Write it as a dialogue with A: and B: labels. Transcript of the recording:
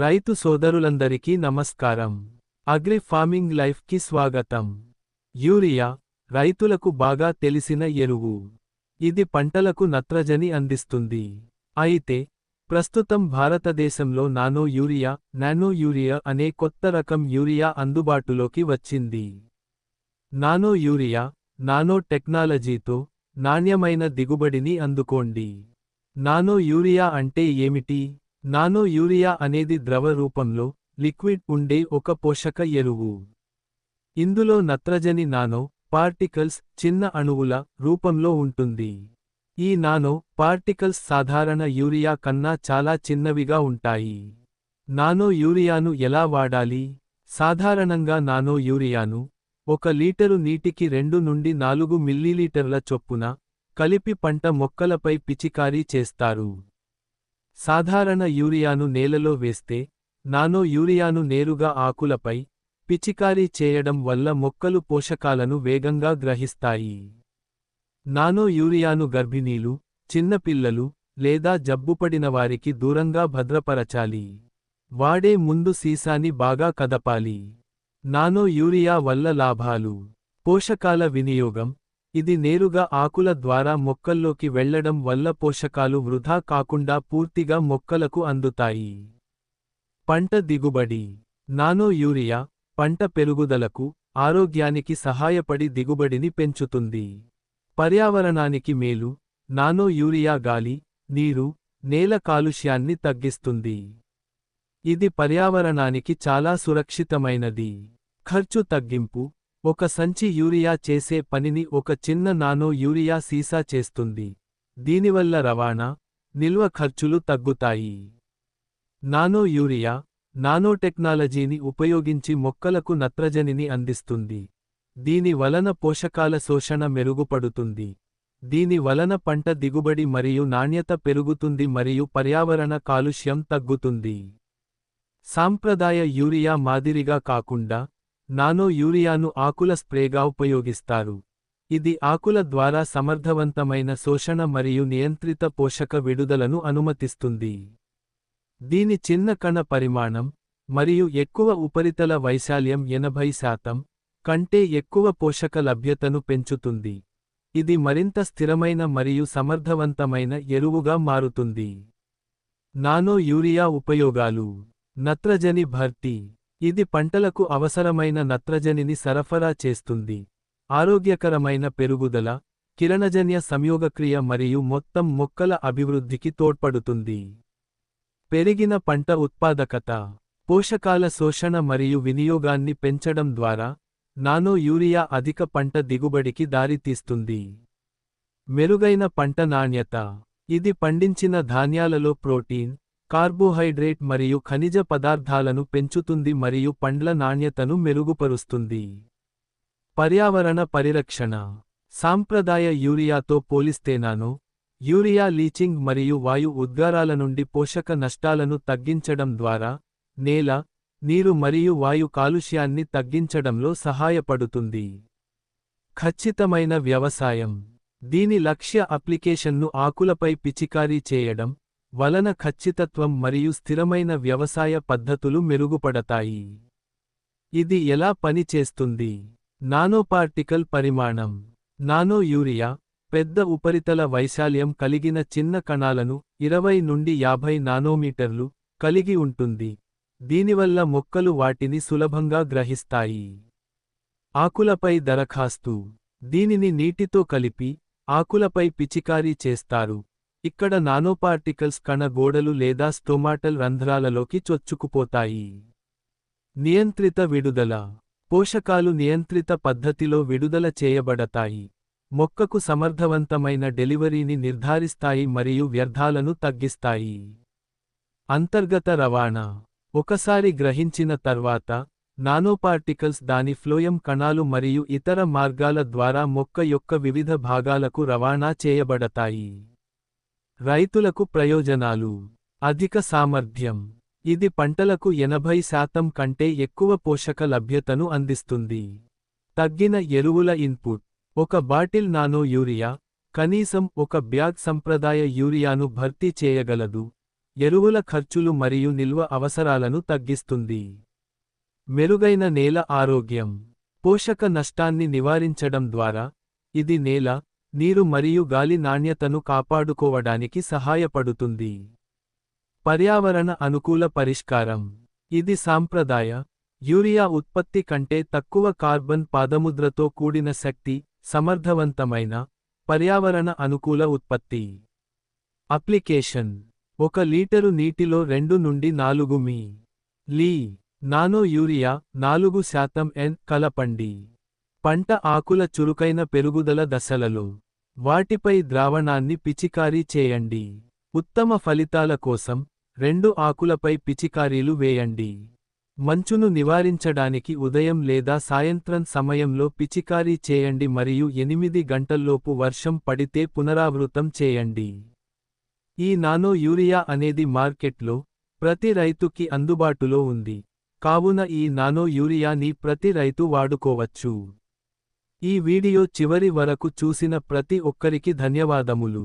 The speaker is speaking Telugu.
A: రైతు సోదరులందరికీ నమస్కారం. అగ్రి ఫార్మింగ్ లైఫ్కి స్వాగతం. యూరియా రైతులకు బాగా తెలిసిన ఎరువు. ఇది పంటలకు నత్రజని అందిస్తుంది. అయితే ప్రస్తుతం భారతదేశంలో నానో యూరియా నానో యూరియా అనే కొత్త రకం యూరియా అందుబాటులోకి వచ్చింది. నానో యూరియా నానో టెక్నాలజీతో నాణ్యమైన దిగుబడిని అందుకోండి. నానో యూరియా అంటే ఏమిటి? నానో యూరియా అనేది ద్రవ రూపంలో లిక్విడ్ ఉండే ఒక పోషక ఎరువు. ఇందులో నత్రజని నానో పార్టికల్స్ చిన్న అణువుల రూపంలో ఉంటుంది. ఈ నానో పార్టికల్స్ సాధారణ యూరియా కన్నా చాలా చిన్నవిగా ఉంటాయి. నానో యూరియాను ఎలా వాడాలి? సాధారణంగా నానో యూరియాను ఒక లీటరు నీటికి రెండు నుండి నాలుగు మిల్లీలీటర్ల చొప్పున కలిపి పంట మొక్కలపై పిచికారీ చేస్తారు. సాధారణ యూరియాను నేలలో వేస్తే నానో యూరియాను నేరుగా ఆకులపై పిచికారీ చేయడం వల్ల మొక్కలు పోషకాలను వేగంగా గ్రహిస్తాయి. నానో యూరియాను గర్భిణీలు చిన్నపిల్లలు లేదా జబ్బుపడిన వారికి దూరంగా భద్రపరచాలి. వాడే ముందు సీసాని బాగా కదపాలి. నానో యూరియా వల్ల లాభాలు. పోషకాల వినియోగం. ఇది నేరుగా ఆకుల ద్వారా మొక్కల్లోకి వెళ్ళడం వల్ల పోషకాలు వృధా కాకుండా పూర్తిగా మొక్కలకు అందుతాయి. పంట దిగుబడి. నానో యూరియా పంట పెరుగుదలకు ఆరోగ్యానికి సహాయపడి దిగుబడిని పెంచుతుంది. పర్యావరణానికి మేలు. నానో యూరియా గాలి నీరు నేల కాలుష్యాన్ని తగ్గిస్తుంది. ఇది పర్యావరణానికి చాలా సురక్షితమైనది. ఖర్చు తగ్గింపు. ఒక సంచి యూరియా చేసే పనిని ఒక చిన్న నానో యూరియా సీసా చేస్తుంది. దీనివల్ల రవాణా నిల్వ ఖర్చులు తగ్గుతాయి. నానో యూరియా నానోటెక్నాలజీని ఉపయోగించి మొక్కలకు నత్రజనిని అందిస్తుంది. దీని వలన పోషకాల శోషణ మెరుగుపడుతుంది. దీని వలన పంట దిగుబడి మరియు నాణ్యత పెరుగుతుంది మరియు పర్యావరణ కాలుష్యం తగ్గుతుంది. సాంప్రదాయ యూరియా మాదిరిగా కాకుండా నానో యూరియాను ఆకుల స్ప్రేగా ఉపయోగిస్తారు. ఇది ఆకుల ద్వారా సమర్థవంతమైన శోషణ మరియు నియంత్రిత పోషక విడుదలను అనుమతిస్తుంది. దీని చిన్న కణ పరిమాణం మరియు ఎక్కువ ఉపరితల వైశాల్యం ఎనభై శాతం కంటే ఎక్కువ పోషక లభ్యతను పెంచుతుంది. ఇది మరింత స్థిరమైన మరియు సమర్థవంతమైన ఎరువుగా మారుతుంది. నానో యూరియా ఉపయోగాలు. నత్రజని భర్తీ. ఇది పంటలకు అవసరమైన నత్రజనిని సరఫరా చేస్తుంది. ఆరోగ్యకరమైన పెరుగుదల కిరణజన్య సంయోగక్రియ మరియు మొత్తం మొక్కల అభివృద్ధికి తోడ్పడుతుంది. పెరిగిన పంట ఉత్పాదకత పోషకాల శోషణ మరియు వినియోగాన్ని పెంచడం ద్వారా నానో యూరియా అధిక పంట దిగుబడికి దారితీస్తుంది. మెరుగైన పంట నాణ్యత ఇది పండించిన ధాన్యాలలో ప్రోటీన్ కార్బోహైడ్రేట్ మరియు ఖనిజ పదార్థాలను పెంచుతుంది మరియు పండ్ల నాణ్యతను మెరుగుపరుస్తుంది. పర్యావరణ పరిరక్షణ. సాంప్రదాయ యూరియాతో పోలిస్తేనానో యూరియా లీచింగ్ మరియు వాయు ఉద్గారాల నుండి పోషక నష్టాలను తగ్గించడం ద్వారా నేల నీరు మరియు వాయు కాలుష్యాన్ని తగ్గించడంలో సహాయపడుతుంది. ఖచ్చితమైన వ్యవసాయం. దీని లక్ష్య అప్లికేషన్ను ఆకులపై పిచికారీ చేయడం వలన ఖచ్చితత్వం మరియు స్థిరమైన వ్యవసాయ పద్ధతులు మెరుగుపడతాయి. ఇది ఎలా పనిచేస్తుంది నానోపార్టికల్ పరిమాణం. నానో యూరియా పెద్ద ఉపరితల వైశాల్యం కలిగిన చిన్న కణాలను ఇరవై నుండి యాభై నానోమీటర్లు కలిగి ఉంటుంది. దీనివల్ల మొక్కలు వాటిని సులభంగా గ్రహిస్తాయి. ఆకులపై దరఖాస్తు. దీనిని నీటితో కలిపి ఆకులపై పిచికారీ చేస్తారు. ఇక్కడ నానోపార్టికల్స్ కణ గోడలు లేదా స్టోమాటల్ రంధ్రాలలోకి చొచ్చుకుపోతాయి. నియంత్రిత విడుదల. పోషకాలు నియంత్రిత పద్ధతిలో విడుదల చేయబడతాయి. మొక్కకు సమర్థవంతమైన డెలివరీని నిర్ధారిస్తాయి మరియు వ్యర్థాలను తగ్గిస్తాయి. అంతర్గత రవాణా. ఒకసారి గ్రహించిన తర్వాత నానోపార్టికల్స్ దాని ఫ్లోయం కణాలు మరియు ఇతర మార్గాల ద్వారా మొక్క యొక్క వివిధ భాగాలకు రవాణా చేయబడతాయి. రైతులకు ప్రయోజనాలు. అధిక సామర్థ్యం. ఇది పంటలకు ఎనభై శాతం కంటే ఎక్కువ పోషక లభ్యతను అందిస్తుంది. తగ్గిన ఎరువుల ఇన్పుట్. ఒక బాటిల్ నానో యూరియా కనీసం ఒక బ్యాగ్ సంప్రదాయ యూరియాను భర్తీ చేయగలదు. ఎరువుల ఖర్చులు మరియు నిల్వ అవసరాలను తగ్గిస్తుంది. మెరుగైన నేల ఆరోగ్యం. పోషక నష్టాన్ని నివారించడం ద్వారా ఇది నేల నీరు మరియు గాలి నాణ్యతను కాపాడుకోవడానికి సహాయపడుతుంది. పర్యావరణ అనుకూల పరిష్కారం. ఇది సాంప్రదాయ యూరియా ఉత్పత్తి కంటే తక్కువ కార్బన్ పాదముద్రతో కూడిన శక్తి సమర్థవంతమైన పర్యావరణ అనుకూల ఉత్పత్తి. అప్లికేషన్. ఒక లీటరు నీటిలో రెండు నుండి నాలుగు మీ. లీ. నానో యూరియా నాలుగు శాతం ఎన్ కలపండి. పంట ఆకుల చురుకైన పెరుగుదల దశలలో వాటిపై ద్రావణాన్ని పిచికారీ చేయండి. ఉత్తమ ఫలితాల కోసం రెండు ఆకులపై పిచికారీలు వేయండి. మంచును నివారించడానికి ఉదయం లేదా సాయంత్రం సమయంలో పిచికారీ చేయండి మరియు ఎనిమిది గంటల్లోపు వర్షం పడితే పునరావృతం చేయండి. ఈ నానో యూరియా అనేది మార్కెట్లో ప్రతి రైతుకి అందుబాటులో ఉంది. కావున ఈ నానో యూరియాని ప్రతి రైతు వాడుకోవచ్చు. ఈ వీడియో చివరి వరకు చూసిన ప్రతి ఒక్కరికి ధన్యవాదములు.